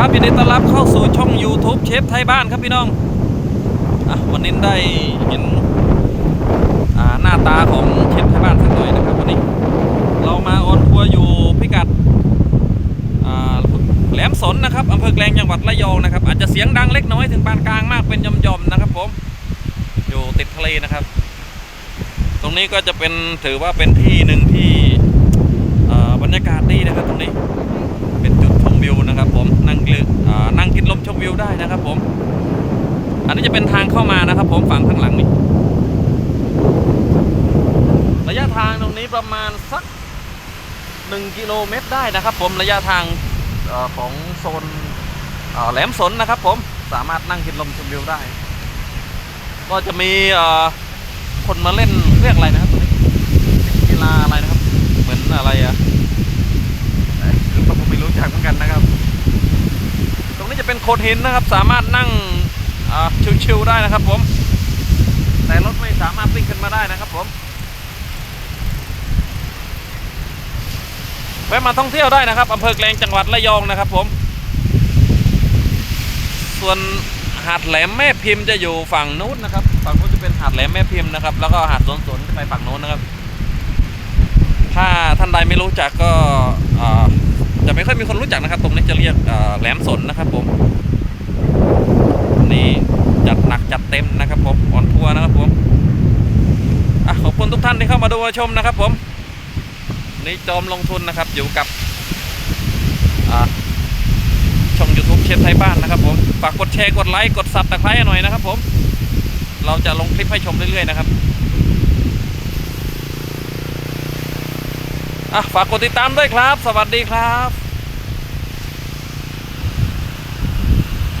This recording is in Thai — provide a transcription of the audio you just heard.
ครับยินดีต้อนรับเข้าสู่ช่อง YouTube เชฟไทยบ้านครับพี่น้องอวันนี้ได้เห็นหน้าตาของเชฟไทยบ้านสักหน่อยนะครับวันนี้เรามาออนทัวร์อยู่พิกัดแหลมสนนะครับอำเภอแกลงจังหวัดระยองนะครับ อาจจะเสียงดังเล็กน้อยถึงปานกลางมากเป็นย่อมๆนะครับผมอยู่ติดทะเลนะครับ ตรงนี้ก็จะเป็นถือว่าเป็นที่หนึ่งที่ วิวได้นะครับผม อันนี้จะเป็นทางเข้ามานะครับ ผมฝั่งข้างหลังนี่ระยะทางตรงนี้ประมาณสักหนึ่งกิโลเมตรได้นะครับ ผมระยะทางออของโซนออแหลมสนนะครับ ผมสามารถนั่งกินลมชมวิวได้ ก็จะมีออคนมาเล่นเรียกอะไรนะครับตรงนี้กีฬาอะไรนะครับ เหมือนอะไรอะ คือผมไม่รู้จักเหมือนกันนะครับ ตรง นี้จะเป็นหินนะครับ สามารถนั่งชิวๆได้นะครับผม แต่รถไม่สามารถวิ่งขึ้นมาได้นะครับผมแวะมาท่องเที่ยวได้นะครับอำเภอแกลงจังหวัดระยองนะครับผม ส่วนหาดแหลมแม่พิมพ์จะอยู่ฝั่งนู้นนะครับ ฝั่งนู้นจะเป็นหาดแหลมแม่พิมพ์นะครับ แล้วก็หาดสวนสนไปฝั่งนู้นนะครับ ถ้าท่านใดไม่รู้จักก็ ไม่ค่อยมีคนรู้จักนะครับ ตรงนี้จะเรียกแหลมสนนะครับผมนี่จัดหนักจัดเต็มนะครับผมออนทัวร์นะครับผมอขอบคุณทุกท่านที่เข้ามาดูมาชมนะครับ ผมนี่จอมลงทุนนะครับ อยู่กับช่อง YouTube เชฟไทยบ้านนะครับผมฝากกดแชร์กดไลค์กดซับตะไคร้หน่อยนะครับ ผม เราจะลงคลิปให้ชมเรื่อยๆนะครับอะฝากกดติดตามด้วยครับ สวัสดีครับ